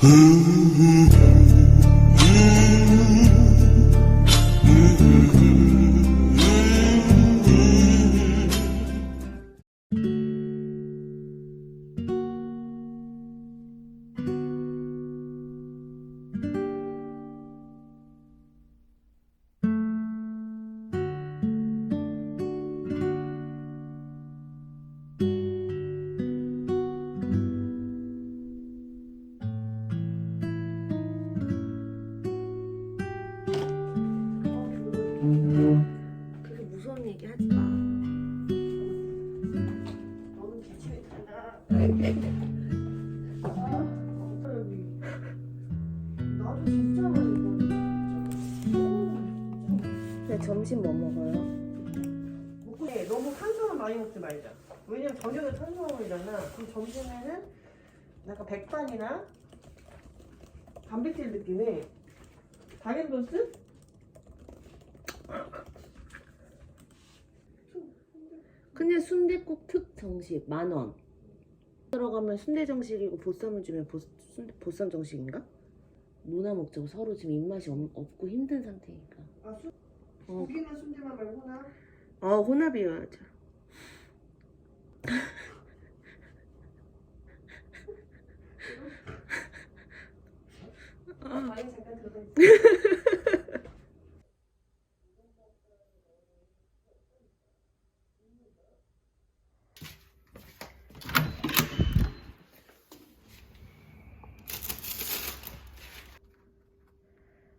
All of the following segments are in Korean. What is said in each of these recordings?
그 네, 점심 뭐 먹어요? 먹고 너무 탄수화물 많이 먹지 말자. 왜냐면 저녁에 탄수화물이잖아. 그럼 점심에는 약간 백반이나 단백질 느낌의 다겐도스? 근데 순대국 특 정식 만 원. 들어가면 순대 정식이고 보쌈을 주면 보, 순대, 보쌈 정식인가? 누나 먹자고 서로 지금 입맛이 없, 없고 힘든 상태니까. 아, 수, 어, 고기나 순대만 말고 나 어 혼합이어야죠. 많이 잠깐 들어가 있어.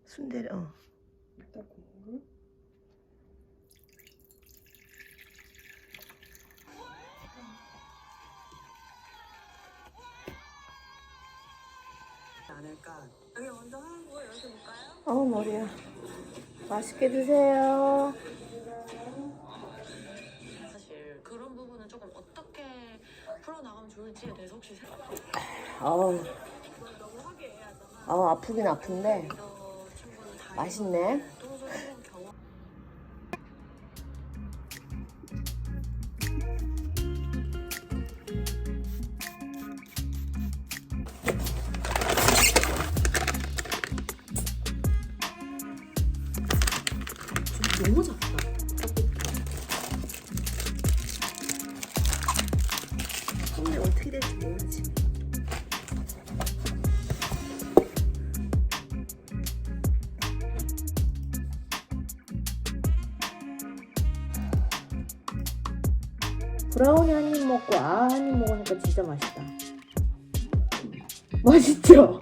순대를 어. 일단 국물. 않을까. 여기 먼저 하는 거 열어볼까요? 어 머리야. 맛있게 드세요. 사실 그런 부분은 조금 어떻게 풀어나가면 좋을지에 대해서 혹시 생각 어우. 어 아프긴 아픈데 어, 맛있네. 브라우니 한 입 먹고 아 한 입 먹으니까 진짜 맛있다. 맛있죠?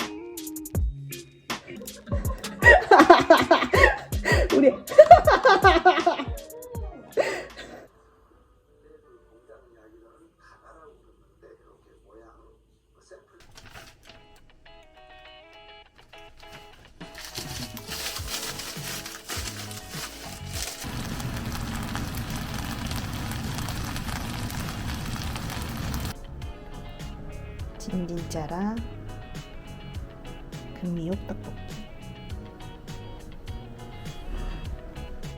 진진짜라. 금미옥 떡볶이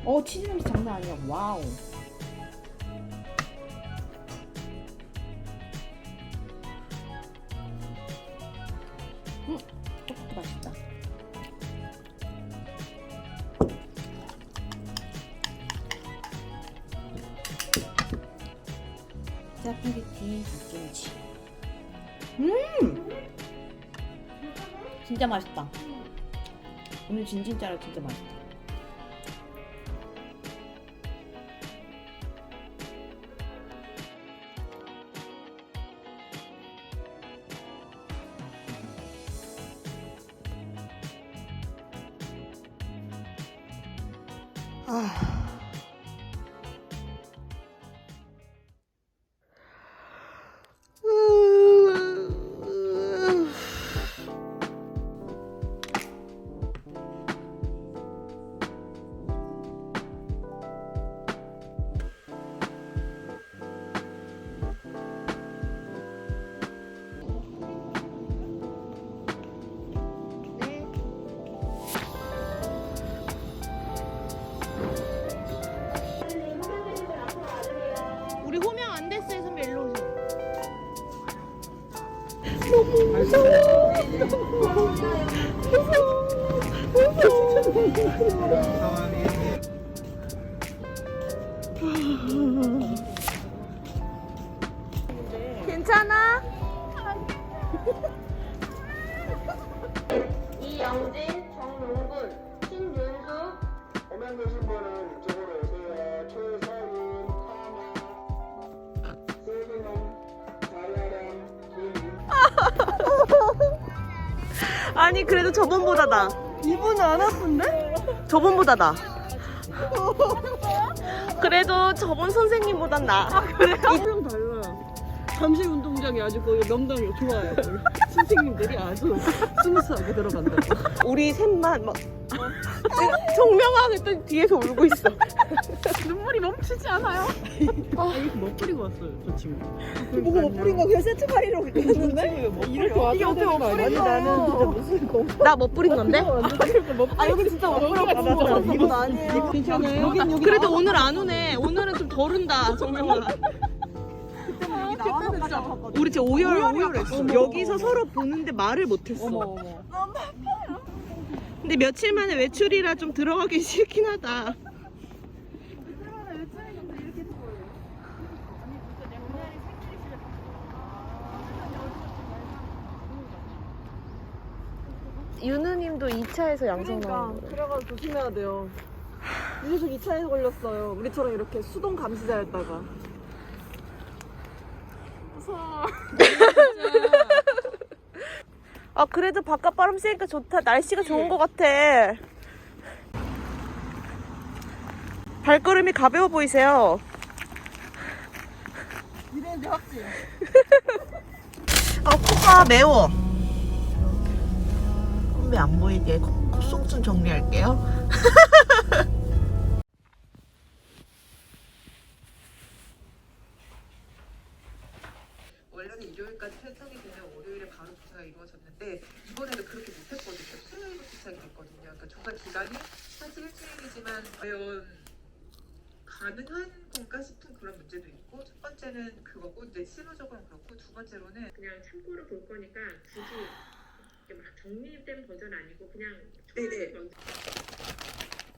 어 치즈 냄새 장난 아니야. 와우 맛있다. 오늘 진진짜로 진짜 맛있다. 아. ตอนนี้ 저번보다 나. 이분은 안 아픈데? 저번보다 나. 그래도 저번 선생님보단 나. 이랑 달라. 잠실 운동장이 아주 거기 명당이 좋아요. 거기. 선생님들이 아주 스무스하게 들어간다고. 우리 셋만 막 정명아 했더니 뒤에서 울고 있어. 눈물이 멈추지 않아요? 아, 이거 못 뿌리고 왔어요, 저 친구. 뭐가 못 뿌린 거 그냥 세트 바이로 갔는데? 이렇게 와서 이게 어떻게 못 뿌린 거 나는 진짜 무슨 거. 나 못 뿌린 건데? 아 여기 진짜 못 뿌렸어. 이건 아니에요 괜찮아요? 여긴 여기 그래도 오늘 안 오네. 오늘은 좀덜 온다, 정명아. 나와서 우리 진짜 오열 오열했어. 여기서 서로 보는데 말을 못했어. 어머 어머. 근데 며칠 만에 외출이라 좀 들어가기 싫긴 하다. 윤우님도 2차에서 양성 그러니까 나온 거예요. 그래가지고 조심해야 돼요. 유재석 2차에서 걸렸어요. 우리처럼 이렇게 수동 감시자였다가. 무서워 아 그래도 바깥 바람 쐬니까 좋다. 날씨가 좋은 것 같아. 발걸음이 가벼워 보이세요. 이랬는데 확실 아 코가 매워. 선배 안 보이게 콧속 좀 정리할게요. 원래는 일요일까지 설정이 되면 월요일에 바로 조사가 이루어졌는데 이번에는 그렇게 못했거든요. 수요일부터 시작이 됐거든요. 그러니까 조사 기간이 사실 일주일이지만 과연 가능한 건가 싶은 그런 문제도 있고 첫 번째는 그거고 이제 실무적으로는 그렇고 두 번째로는 그냥 참고로 볼 거니까 굳이 이렇게 막 정리된 버전 아니고 그냥 네네. 먼저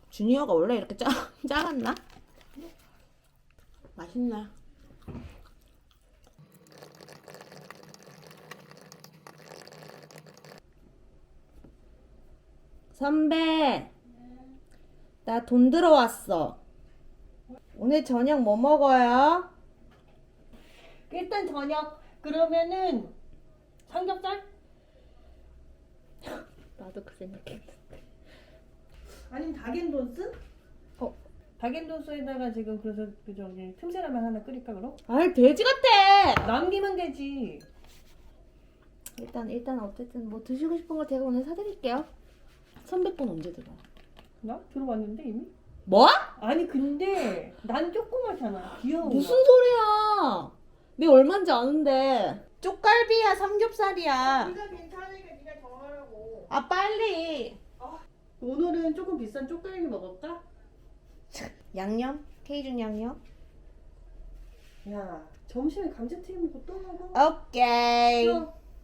주니어가 원래 이렇게 짜, 짜갔나? 맛있네. 선배, 나 돈 들어왔어. 오늘 저녁 뭐 먹어요? 일단 저녁 그러면은 삼겹살? 나도 그 생각했는데. 아니면 닭앤돈스? 어. 닭앤돈스에다가 지금 그래서 그 저기 틈새라면 하나 끓일까 그럼? 아이 돼지 같아. 남기면 되지. 일단 일단 어쨌든 뭐 드시고 싶은 거 제가 오늘 사드릴게요. 선배 분 언제 들어? 나 들어왔는데 이미? 뭐? 아니 근데 난 조그맣잖아. 귀여워. 무슨 소리야? 내 얼마인지 아는데. 쪽갈비야, 삼겹살이야. 네가 괜찮으니까 네가 정하라고. 아 빨리. 오늘은 조금 비싼 쪽갈비 먹을까? 양념? 케이준 양념? 야 점심에 감자튀김 먹고 또 먹어? 오케이. 싫어.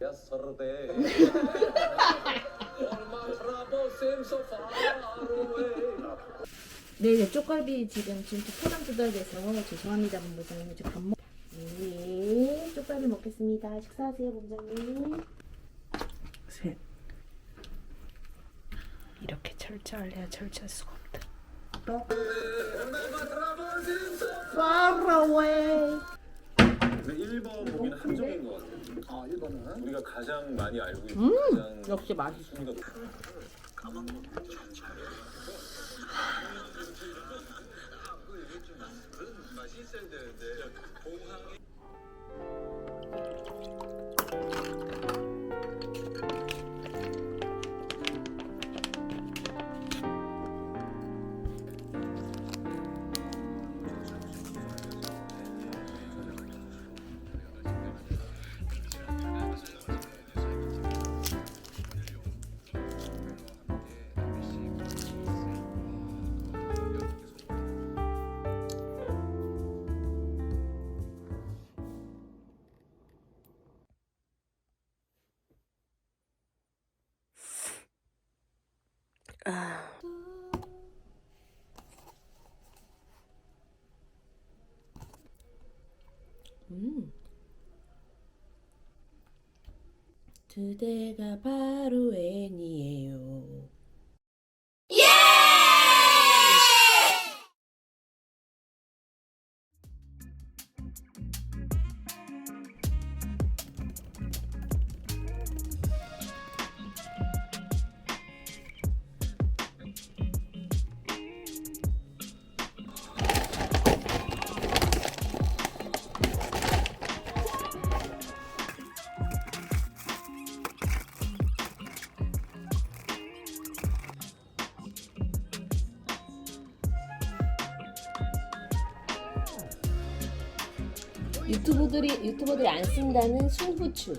네, 네, 쪽갈비 지금 지금 포장 뜯어야 돼서 죄송합니다, 본부장님. 지금 밥 먹. 네, 쪽갈비 먹겠습니다. 식사하세요, 본부장님. 셋. 이렇게 철저할래야 철저할 수가 없다. Far away. 근데 1번 보기는 한정인 것 같아요. 아, 1번은? 우리가 가장 많이 알고 있는 가장 역시 맛있어. 순위가 X-rated 아. 음. 그대가 바로 애니에요. 유튜버들이 유튜버들이 안 쓴다는 순후추.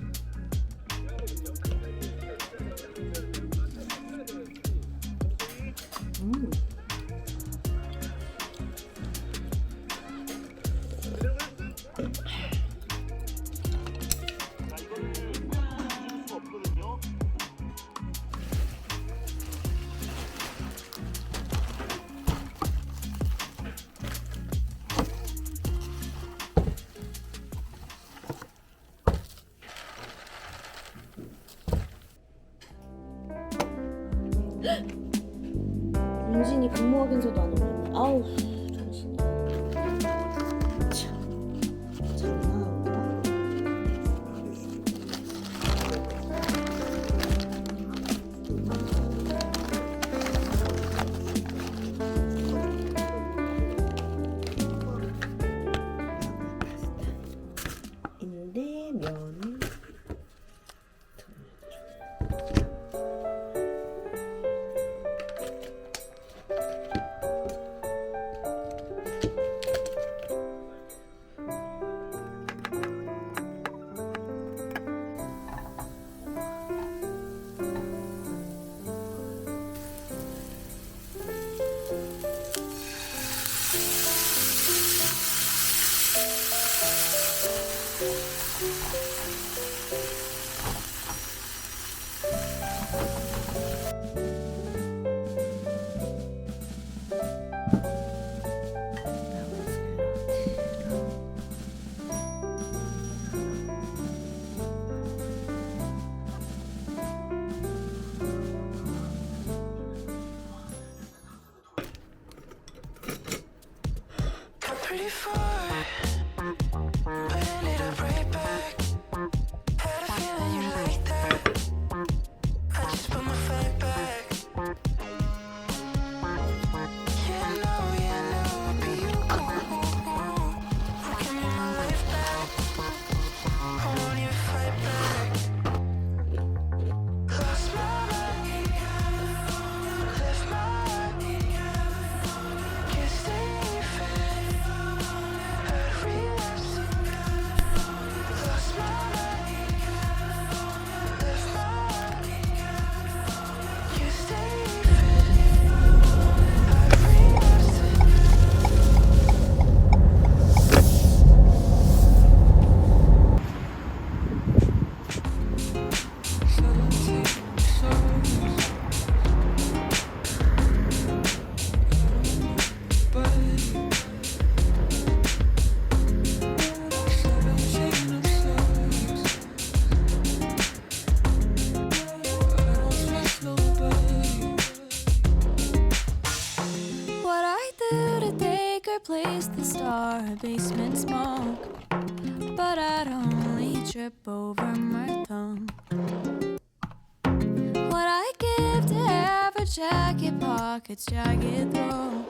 its jagged throat.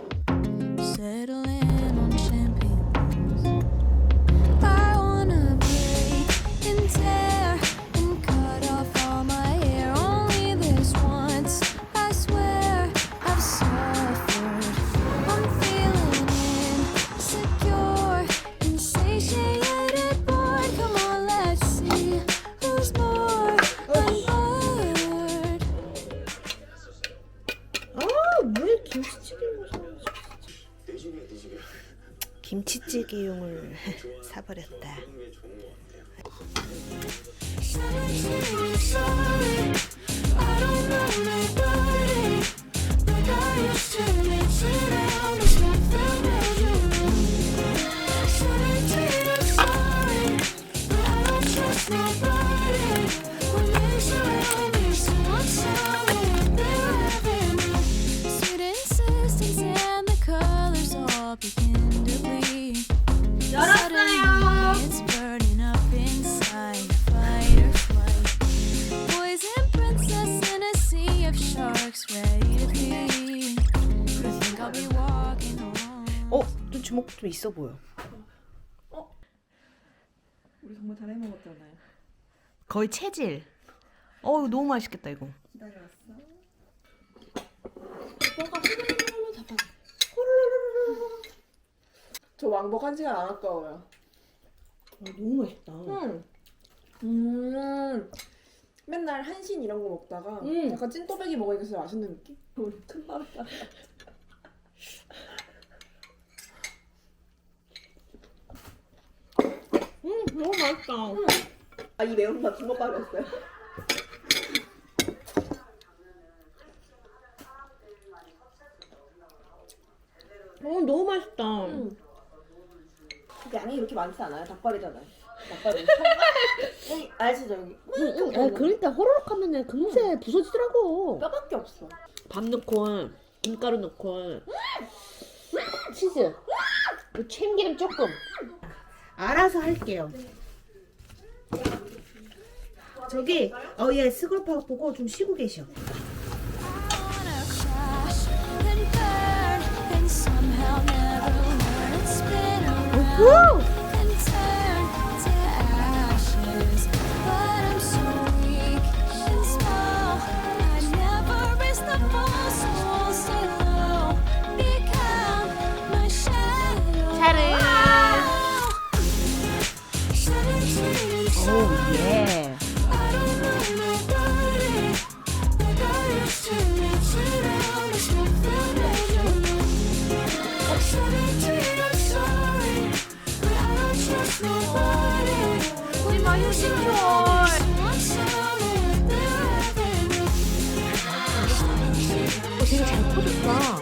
Settle 타버렸다. 있어 보여. 우리 정말 잘 해먹었잖아요. 거의 체질. 어우 너무 맛있겠다 이거. 기다려왔어. 저 왕복 한 시간 안 아까워요. 너무 맛있다. 음. 음. 맨날 한신 이런 거 먹다가 음. 약간 찐또배기 먹으니까 진짜 맛있는 느낌? 우리 큰 나왔다. 음 너무 맛있다. 아, 이 매운맛 중국밥이었어요? 어 너무 맛있다. 양이 이렇게 많지 않아요? 닭발이잖아요. 닭발은. 여기 알지죠 여기? 응, 응. 아, 그러니까 호로록 하면은 금세 부서지더라고. 뼈밖에 없어. 밥 넣고 김가루 넣고 치즈 그 참기름 조금 알아서 할게요. 저기 어예 스골파 보고 좀 쉬고 계셔. Wanna 어 되게 잘 퍼졌다 와,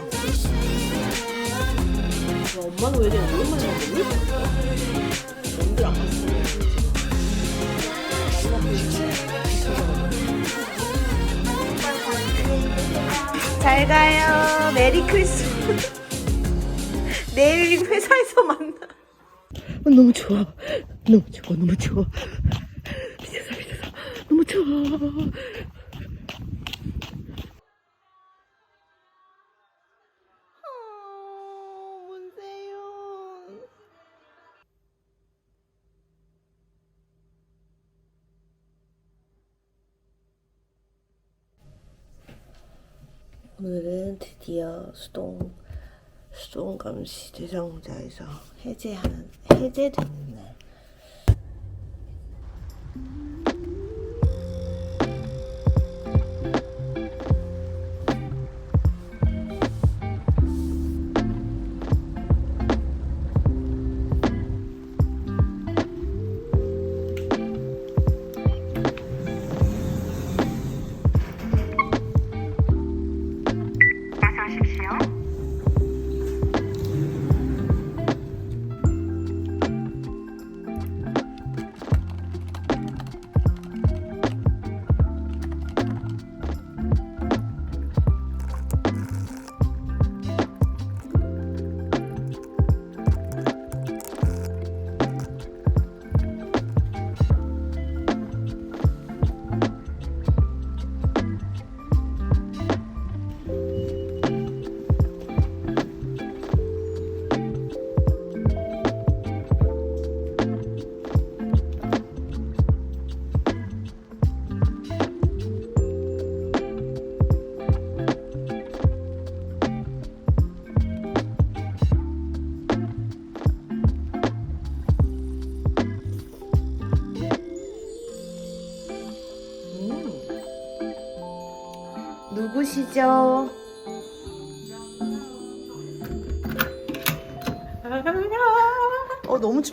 엄마는 왜 이렇게 오랜만에 먹는 거야? 잘 가요. 메리 크리스마스. 내일 회사에서 만나. 어, 너무 좋아 너무 좋아 너무 좋아 미쳤어 미쳤어. 너무 좋아 오늘은 드디어 수동 수동 감시 대상자에서 해제하는 해제되는 날.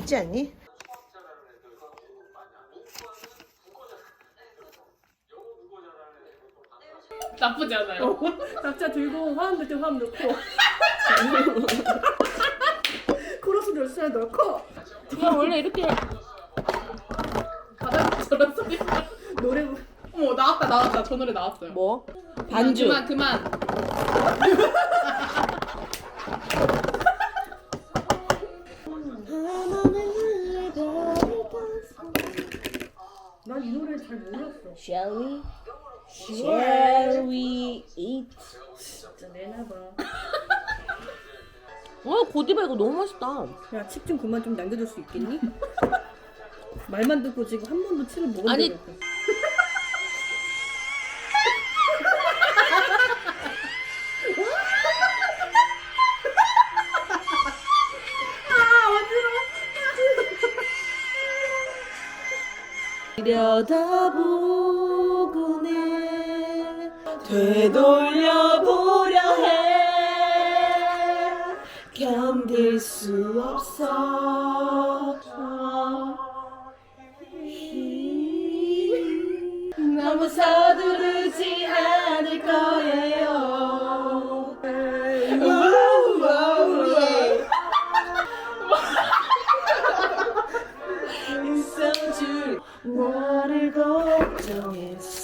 어 춥지 않니? 나쁘지 않아요. 각자 들고 화음 넣을 때 화음 넣고 코러스 넣을 때 넣고 그냥 원래 이렇게 저런 소리. 노래 부- 어머 나왔다 나왔다 저 노래 나왔어요. 뭐 반주 그만 그만. 난 이 노래 잘 몰랐어 Shall we? Shall we eat 진짜 내놔봐. 어 고디바 이거 너무 맛있다. 야, 칩 좀 그만 좀 남겨줄 수 있겠니? 말만 듣고 지금 한 번도 칩을 먹은 아니, 적이 없어. 해 되돌려보려 나를 걱정했었